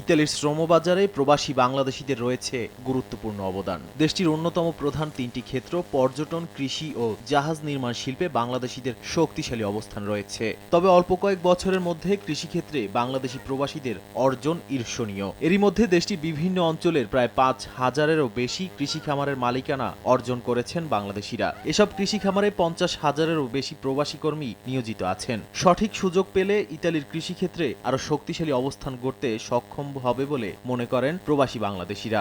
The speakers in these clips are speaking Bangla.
ইতালির শ্রমবাজারে প্রবাসী বাংলাদেশিদের রয়েছে গুরুত্বপূর্ণ অবদান। দেশটির অন্যতম প্রধান তিনটি ক্ষেত্র পর্যটন, কৃষি ও জাহাজ নির্মাণ শিল্পে বাংলাদেশিদের শক্তিশালী অবস্থান রয়েছে। তবে অল্প কয়েক বছরের মধ্যে কৃষিক্ষেত্রে বাংলাদেশি প্রবাসীদের অর্জন ঈর্ষণীয়। এরই মধ্যে দেশটির বিভিন্ন অঞ্চলের প্রায় পাঁচ হাজারেরও বেশি কৃষি খামারের মালিকানা অর্জন করেছেন বাংলাদেশিরা। এসব কৃষি খামারে পঞ্চাশ হাজারেরও বেশি প্রবাসী কর্মী নিয়োজিত আছেন। সঠিক সুযোগ পেলে ইতালির কৃষিক্ষেত্রে আরও শক্তিশালী অবস্থান গড়তে সক্ষম হবে বলে মনে করেন প্রবাসী বাংলাদেশিরা।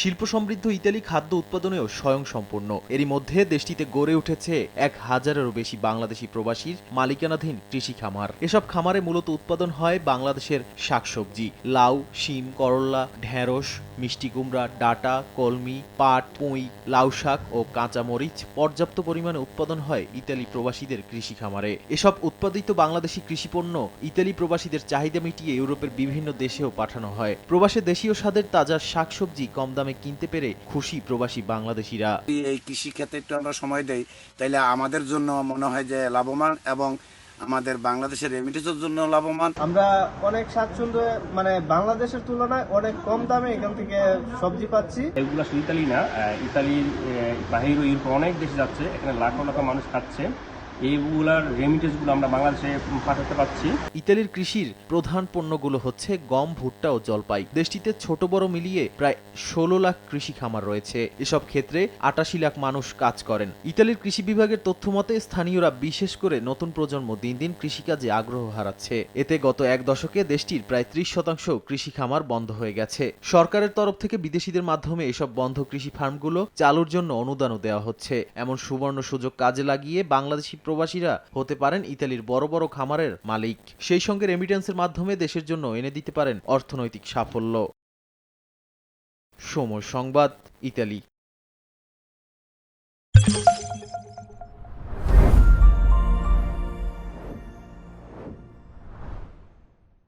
শিল্প সমৃদ্ধ ইতালি খাদ্য উৎপাদনেও স্বয়ংসম্পূর্ণ। এরই মধ্যে দেশটিতে গড়ে উঠেছে এক হাজারেরও বেশি বাংলাদেশি প্রবাসীর মালিকানাধীন কৃষি খামার। এসব খামারে মূলত উৎপাদন হয় বাংলাদেশের শাকসবজি, লাউ, শিম করল্লা ঢেঁড়স, মিষ্টি কুমড়া, ডাটা, কলমি, পাট, পুঁই, লাউ শাক ও কাঁচা মরিচ পর্যাপ্ত পরিমাণে উৎপাদন হয় ইতালি প্রবাসীদের কৃষি খামারে। এসব উৎপাদিত বাংলাদেশি কৃষিপণ্য ইতালি প্রবাসীদের চাহিদা মিটিয়ে ইউরোপের বিভিন্ন দেশেও পাঠানো হয়। প্রবাসে দেশীয় স্বাদের তাজা শাকসবজি কম দামে কিনতে পেরে খুশি প্রবাসী বাংলাদেশিরা। এই কৃষি ক্ষেত্রে একটু আমরা সময় দেই তাইলে আমাদের জন্য মনে হয় যে লাভবান এবং আমাদের বাংলাদেশের রেমিটেন্সের জন্য লাভবান। আমরা অনেক স্বাচ্ছন্দ্য মানে বাংলাদেশের তুলনায় অনেক কম দামে এখান থেকে সবজি পাচ্ছি। এগুলো শুধু ইতালি না আহ, ইতালির বাহিরে ইউরোপ অনেক দেশে যাচ্ছে এখানে লাখো লাখো মানুষ খাচ্ছে। ইতালির কৃষির প্রধান পণ্যগুলো হচ্ছে গম, ভুট্টা ও জলপাই। দেশটিতে ছোট বড় মিলিয়ে প্রায় ষোলো লাখ কৃষি খামার রয়েছে। এসব ক্ষেত্রে আটাশি লাখ মানুষ কাজ করেন। ইতালির কৃষি বিভাগের তথ্য মতে, স্থানীয়রা বিশেষ করে নতুন প্রজন্ম দিন দিন কৃষিকাজে আগ্রহ হারাচ্ছে। এতে গত এক দশকে দেশটির প্রায় ত্রিশ শতাংশ কৃষি খামার বন্ধ হয়ে গেছে। সরকারের তরফ থেকে বিদেশিদের মাধ্যমে এসব বন্ধ কৃষি ফার্মগুলো চালুর জন্য অনুদানও দেওয়া হচ্ছে। এমন সুবর্ণ সুযোগ কাজে লাগিয়ে বাংলাদেশি প্রবাসীরা হতে পারেন ইতালির বড় বড় খামারের মালিক। সেই সঙ্গে রেমিটেন্সের মাধ্যমে দেশের জন্য এনে দিতে পারেন অর্থনৈতিক সাফল্য। সময় সংবাদ, ইতালি।